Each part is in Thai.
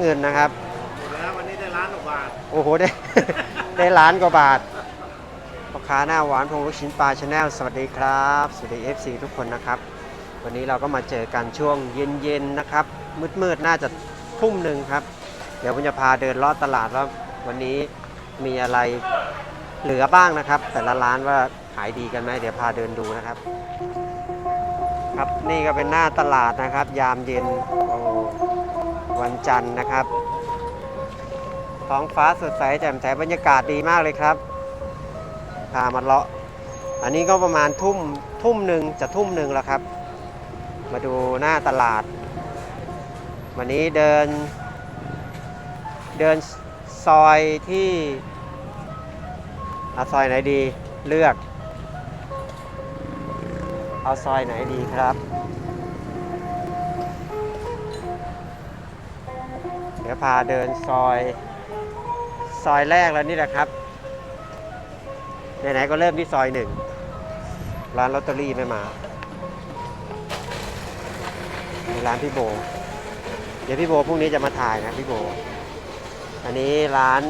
เงินนะครับ หมดแล้ววันนี้ได้ล้านกว่าบาทโอ้โหได้ ได้ล้านกว่าบาทพ่อค้าหน้าหวานพงลูกชิ้นปลาชาแนลสวัสดีครับ สวัสดี FC ทุกคนนะครับ วันนี้เราก็มาเจอกันช่วงเย็นๆนะครับ มืดๆน่าจะทุ่มหนึ่งครับ เดี๋ยวผมจะพาเดินลอดตลาดว่าวันนี้มีอะไรเหลือบ้างนะครับ แต่ละร้านว่าขายดีกันไหมเดี๋ยวพาเดินดูนะครับ ครับนี่ก็เป็นหน้าตลาดนะครับ ยามเย็นโอ้ วันจันทร์นะครับ ท้องฟ้าสดใสแจ่มใสบรรยากาศดีมากเลยครับพามาเลาะ อันนี้ก็ประมาณทุ่มทุ่มหนึ่งจะทุ่มหนึ่งแล้วครับ มาดูหน้าตลาด วันนี้เดิน เดินซอยที่เอาซอยไหนดีเลือก เอาซอยไหนดีครับ พาเดินซอย ซอยแรกแล้วนี่แหละครับ ไหนๆก็เริ่มที่ซอยหนึ่ง ร้านลอตเตอรี่ไม่มาร้านพี่โบ เดี๋ยวพี่โบพรุ่งนี้จะมาถ่ายนะพี่โบ อันนี้ร้าน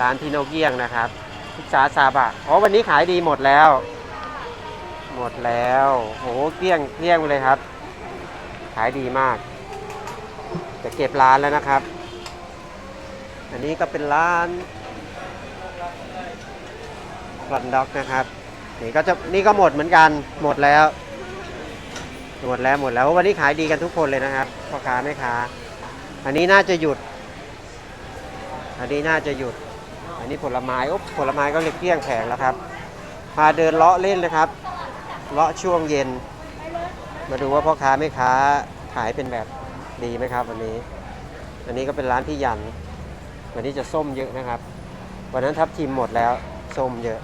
ร้านพี่โนเกียงนะครับพิซซ่าซาบะอ๋อวันนี้ขายดีหมดแล้ว หมดแล้วโหเกลี้ยงเกลี้ยงเลยครับ ขายดีมาก จะเก็บร้านแล้วนะครับ อันนี้ก็เป็นร้านกลันด็อกนะครับ นี่ก็จะนี่ก็หมดเหมือนกันหมดแล้ว หมดแล้วหมดแล้ววันนี้ขายดีกันทุกคนเลยนะครับพ่อค้าแม่ค้าอันนี้น่าจะหยุด อันนี้น่าจะหยุด อันนี้ผลไม้โอ้ผลไม้ก็เลยเกลี้ยงแผงแล้วครับ พาเดินเลาะเล่นนะครับ เลาะช่วงเย็น มาดูว่าพ่อค้าแม่ค้าขายเป็นแบบดีไหมครับ วันนี้อันนี้ก็เป็นร้านพี่ยัน วันนี้จะส้มเยอะนะครับ วันนั้นทับทิมหมดแล้วส้มเยอะ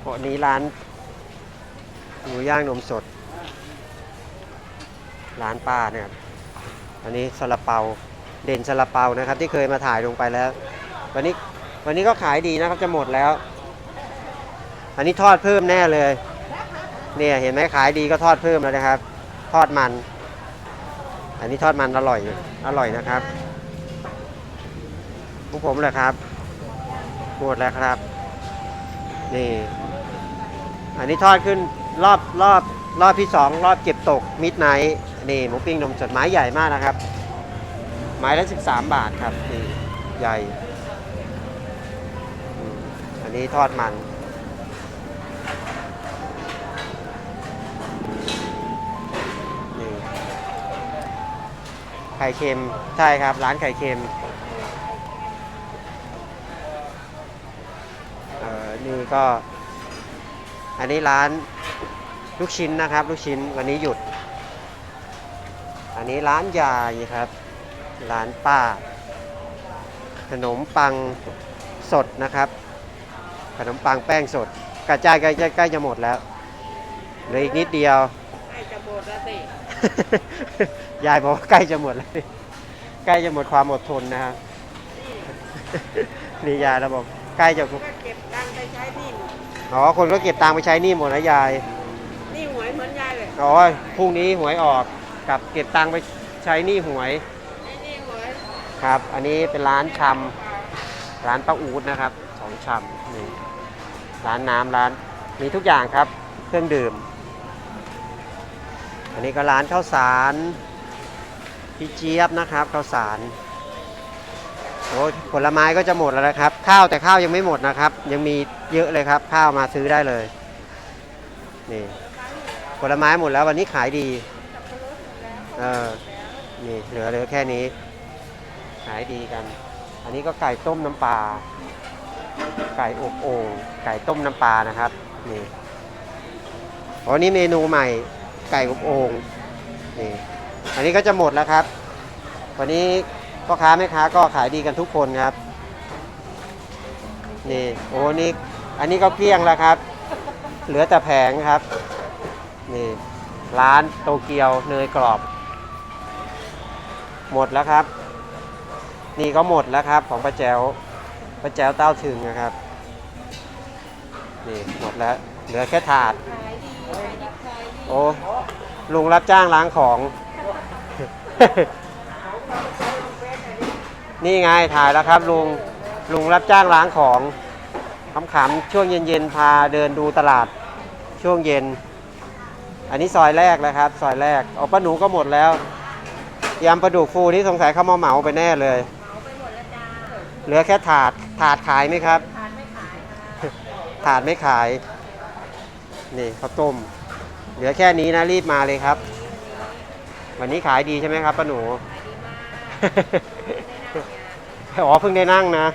เพราะนี้ร้านหมูย่างนมสด ร้านป้าเนี่ยอันนี้ซาลาเปาเด่นซาลาเปานะครับ ที่เคยมาถ่ายลงไปแล้ว วันนี้วันนี้ก็ขายดีนะครับจะหมดแล้ว อันนี้ทอดเพิ่มแน่เลย เนี่ยเห็นไหมขายดีก็ทอดเพิ่มแล้วนะครับ ทอดมัน อันนี้ทอดมันอร่อยอร่อยนะครับพวกผมเลยครับหมดแล้วครับ นี่ อันนี้ทอดขึ้นรอบรอบรอบที่สองรอบเก็บตกมิดไนท์นี่หมูปิ้งนมสดไม้ใหญ่มากนะครับ ไม้ละ13บาทครับนี่ใหญ่ อันนี้ทอดมัน ไข่เค็มใช่ครับ ร้านไข่เค็มเอ่อนี่ก็ อันนี้ร้านลูกชิ้นนะครับ ลูกชิ้นวันนี้หยุด อันนี้ร้านยายครับ ร้านป้า ขนมปังสดนะครับ ขนมปังแป้งสดกระจายใกล้ใกล้ใกล้จะหมดแล้วเหลืออีกนิดเดียวใกล้จะหมดแล้วสิ ยายบอกว่าใกล้จะหมดแล้วสิใกล้จะหมดความอดทนนะครับนี่ยายเราบอกใกล้จะก็เก็บตังค์ไปใช้หนี่อ๋อคนก็เก็บตังค์ไปใช้หนี้หมดนะยายนี่หวยเหมือนยายเลยอ๋อพรุ่งนี้หวยออกกับเก็บตังค์ไปใช้หนี้หวยไอ้นี่หวยครับ อันนี้เป็นร้านชำร้านป้าอูดนะครับของชำนี่ร้านน้ำร้านมีทุกอย่างครับ เครื่องดื่ม อันนี้ก็ร้านข้าวสาร พี่เจี๊ยบนะครับข้าวสารโอ้ผลไม้ก็จะหมดแล้วนะครับ ข้าวแต่ข้าวยังไม่หมดนะครับ ยังมีเยอะเลยครับ ข้าวมาซื้อได้เลยนี่ผลไม้หมดแล้ววันนี้ขายดีเออนี่เหลือเหลือแค่นี้ ขายดีกัน อันนี้ก็ไก่ต้มน้ำปลาไก่อบโอ่งไก่ต้มน้ำปลานะครับนี่อ๋อนี่เมนูใหม่ไก่อบโอ่งนี่ อันนี้ก็จะหมดแล้วครับ วันนี้พ่อค้าแม่ค้าก็ขายดีกันทุกคนครับ นี่โอ้นี่อันนี้ก็เกลี้ยงแล้วครับ เหลือแต่แผงครับ นี่ร้านโตเกียวเนยกรอบ หมดแล้วครับ นี่ก็หมดแล้วครับ ของป้าแจวป้าแจวเต้าถึงนะครับ นี่หมดแล้ว เหลือแค่ถาด ขายดีขายดีขายดี โอ้ลุงรับจ้างล้างของ นี่ไงถ่ายแล้วครับลุงลุงรับจ้างล้างของขำๆช่วงเย็นๆพาเดินดูตลาดช่วงเย็น อันนี้ซอยแรกแล้วครับ ซอยแรกเอาป้าหนูก็หมดแล้วยำปลาดุกฟูนี่สงสัยเขามาเหมาไปแน่เลย เหลือแค่ถาดถาดขายไหมครับ ถาดไม่ขาย นี่ข้าวต้ม เหลือแค่นี้นะรีบมาเลยครับ วันนี้ขายดีใช่ไหมครับป้าหนูอ๋อเพิ่งได้นั่งนะ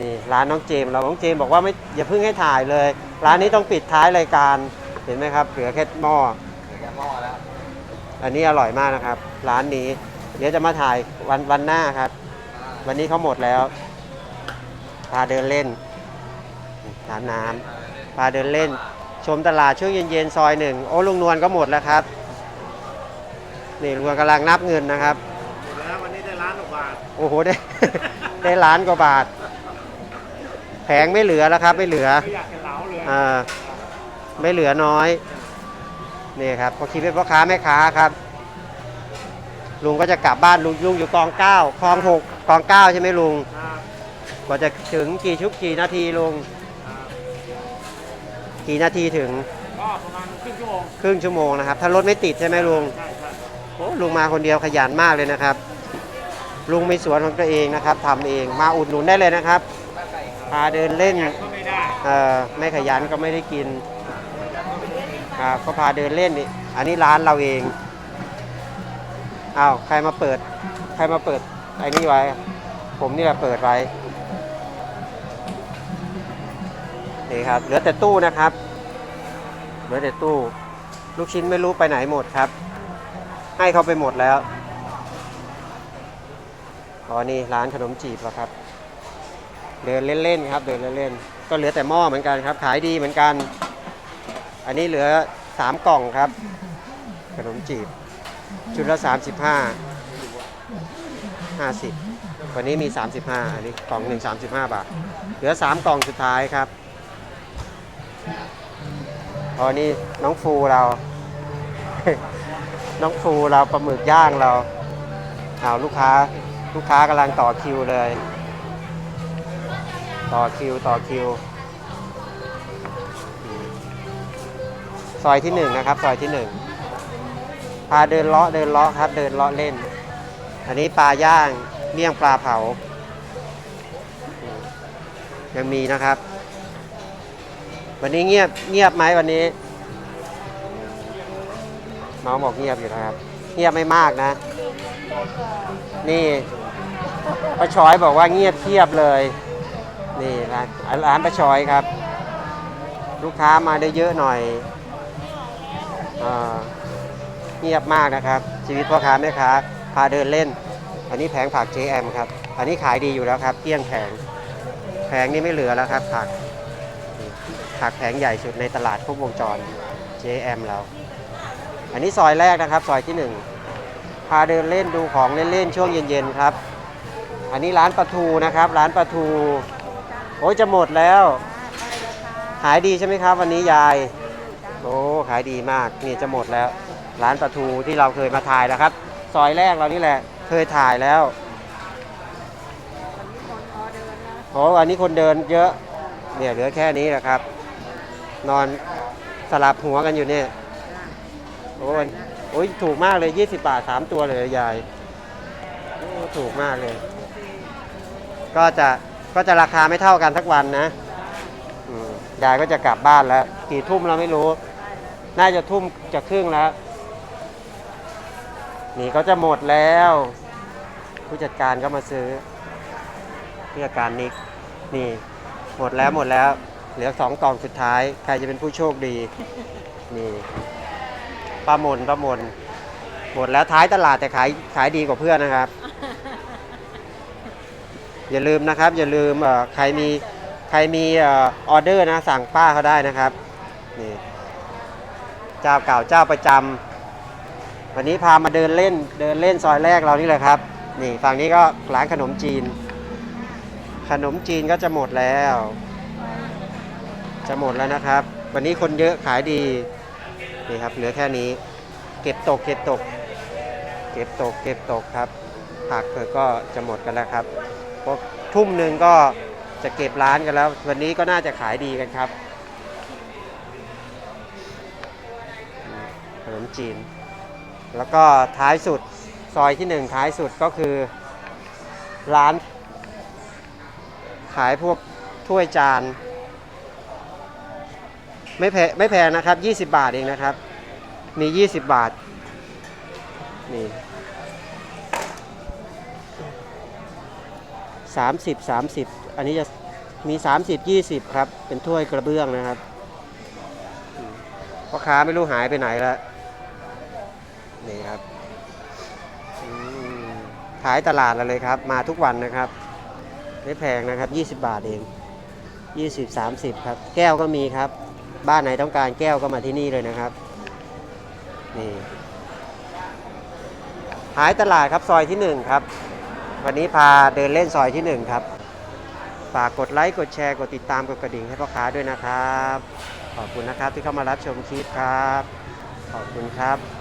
นี่ร้านน้องเจมส์เราน้องเจมส์บอกว่าไม่อย่าเพิ่งให้ถ่ายเลย ร้านนี้ต้องปิดท้ายรายการ เห็นไหมครับ เหลือแค่หม้อเหลือแค่หม้อแล้ว อันนี้อร่อยมากนะครับ ร้านนี้ เดี๋ยวจะมาถ่ายวันวันหน้าครับ วันนี้เขาหมดแล้ว พาเดินเล่นร้านน้ำพาเดินเล่น ชมตลาดช่วงเย็นๆซอยหนึ่งโอ้ลุงนวลก็หมดแล้วครับ นี่ลุงนวลกำลังนับเงินนะครับ หมดแล้ววันนี้ได้ล้านกว่าบาทโอ้โหได้ ได้ล้านกว่าบาท แผงไม่เหลือแล้วครับ ไม่เหลือไม่อยากจะเหลาเลยอ่าไม่เหลือน้อย นี่ครับพอคิดเป็นพ่อค้าแม่ค้าครับ ลุงก็จะกลับบ้านลุงลุงอยู่กองเก้าคลองหกกองเก้าใช่ไหมลุง ครับกว่าจะถึงกี่ชุบกี่นาทีลุงครับ กี่นาทีถึงก็ประมาณครึ่งชั่วโมงครึ่งชั่วโมงนะครับ ถ้ารถไม่ติดใช่ไหมลุงใช่ใช่โอ้ลุงมาคนเดียวขยันมากเลยนะครับ ลุงมีสวนของตัวเองนะครับทำเองมาอุดหนุนได้เลยนะครับพาเดินเล่นก็ไม่ได้เอ่อไม่ขยันก็ไม่ได้กินครับก็พาเดินเล่นนี่อันนี้ร้านเราเองอ้าวใครมาเปิด ใครมาเปิดไอ้นี่ไว้ ผมนี่แหละเปิดไว้ นี่ครับ เหลือแต่ตู้นะครับ เหลือแต่ตู้ ลูกชิ้นไม่รู้ไปไหนหมดครับ ให้เขาไปหมดแล้วอ๋อนี่ร้านขนมจีบแล้วครับ เดินเล่นๆครับ เดินเล่นๆก็เหลือแต่หม้อเหมือนกันครับ ขายดีเหมือนกัน อันนี้เหลือ3กล่องครับ ขนมจีบ ชุดละ35 50วันนี้มี 35 อันนี้กล่องหนึ่ง35 บาท เหลือ 3 กล่องสุดท้ายครับ อ๋อนี่น้องฟูเรา น้องฟูเราปลาหมึกย่างเราเอาลูกค้าลูกค้ากำลังต่อคิวเลย ต่อคิวต่อคิว ซอยที่หนึ่งนะครับ ซอยที่หนึ่งพาเดินเลาะเดินเลาะครับ เดินเลาะเล่น อันนี้ปลาย่างเมี่ยงปลาเผา ยังมีนะครับ วันนี้เงียบเงียบไหมวันนี้น้องบอกเงียบอยู่นะครับ เงียบไม่มากนะ นี่ป้าชอยบอกว่าเงียบเทียบเลย นี่ร้านร้านป้าชอยครับ ลูกค้ามาได้เยอะหน่อยเงียบมากนะครับ ชีวิตพ่อค้าแม่ค้าพาเดินเล่น อันนี้แผงผัก JM ครับ อันนี้ขายดีอยู่แล้วครับเกลี้ยงแผงแผงนี้ไม่เหลือแล้วครับผัก ผักแผงใหญ่สุดในตลาดครบวงจร JM เรา อันนี้ซอยแรกนะครับ ซอยที่หนึ่งพาเดินเล่นดูของเล่นๆช่วงเย็นๆครับ อันนี้ร้านปลาทูนะครับ ร้านปลาทู โอ้ยจะหมดแล้ว ขายดีใช่ไหมครับ วันนี้ยาย โอ้ขายดีมากนี่จะหมดแล้ว ร้านปลาทูที่เราเคยมาถ่ายแล้วครับ ซอยแรกเรานี่แหละ เคยถ่ายแล้วโอ้อันนี้คนเดินเยอะเนี่ยเหลือแค่นี้แหละครับ นอนสลับหัวกันอยู่เนี่ยโอ้ยโอ้ยถูกมากเลย 20 บาท 3 ตัวเลยยายโอ้ถูกมากเลย ก็จะก็จะราคาไม่เท่ากันสักวันนะอืมยายก็จะกลับบ้านแล้ว กี่ทุ่มเราไม่รู้ น่าจะทุ่มจะครึ่งแล้ว นี่ก็จะหมดแล้ว ผู้จัดการก็มาซื้อผู้จัดการนิกนี่ หมดแล้วหมดแล้ว เหลือสองกล่องสุดท้าย ใครจะเป็นผู้โชคดี นี่ป้ามนป้ามนหมดแล้วท้ายตลาดแต่ขายขายดีกว่าเพื่อนนะครับ อย่าลืมนะครับ อย่าลืมเออใครมีใครมีออเดอร์นะสั่งป้าเขาได้นะครับนี่เจ้าเก่าเจ้าประจำวันนี้พามาเดินเล่นเดินเล่นซอยแรกเรานี่แหละครับ นี่ฝั่งนี้ก็ร้านขนมจีน ขนมจีนก็จะหมดแล้ว จะหมดแล้วนะครับ วันนี้คนเยอะขายดีนี่ครับเหลือแค่นี้ เก็บตกเก็บตก เก็บตกเก็บตกครับผักเธอก็จะหมดกันแล้วครับพราะทุ่มหนึ่งก็จะเก็บร้านกันแล้ว วันนี้ก็น่าจะขายดีกันครับขนมจีน แล้วก็ท้ายสุดซอยที่หนึ่งท้ายสุดก็คือ ร้าน ขายพวกถ้วยจาน ไม่แพงไม่แพงนะครับ 20 บาทเองนะครับ มี 20 บาท นี่30 30อันนี้จะมี30 20ครับ เป็นถ้วยกระเบื้องนะครับพ่อค้าไม่รู้หายไปไหนแล้วนี่ครับขายตลาดเลยครับ มาทุกวันนะครับ ไม่แพงนะครับ 20 บาทเอง 20 30 ครับ แก้วก็มีครับ บ้านไหนต้องการแก้วก็มาที่นี่เลยนะครับนี่หายตลาดครับซอยที่ 1 ครับ วันนี้พาเดินเล่นซอยที่ 1 ครับ ฝากกดไลค์กดแชร์กดติดตามกดกระดิ่งให้พ่อค้าด้วยนะครับ ขอบคุณนะครับที่เข้ามารับชมคลิปครับ ขอบคุณครับ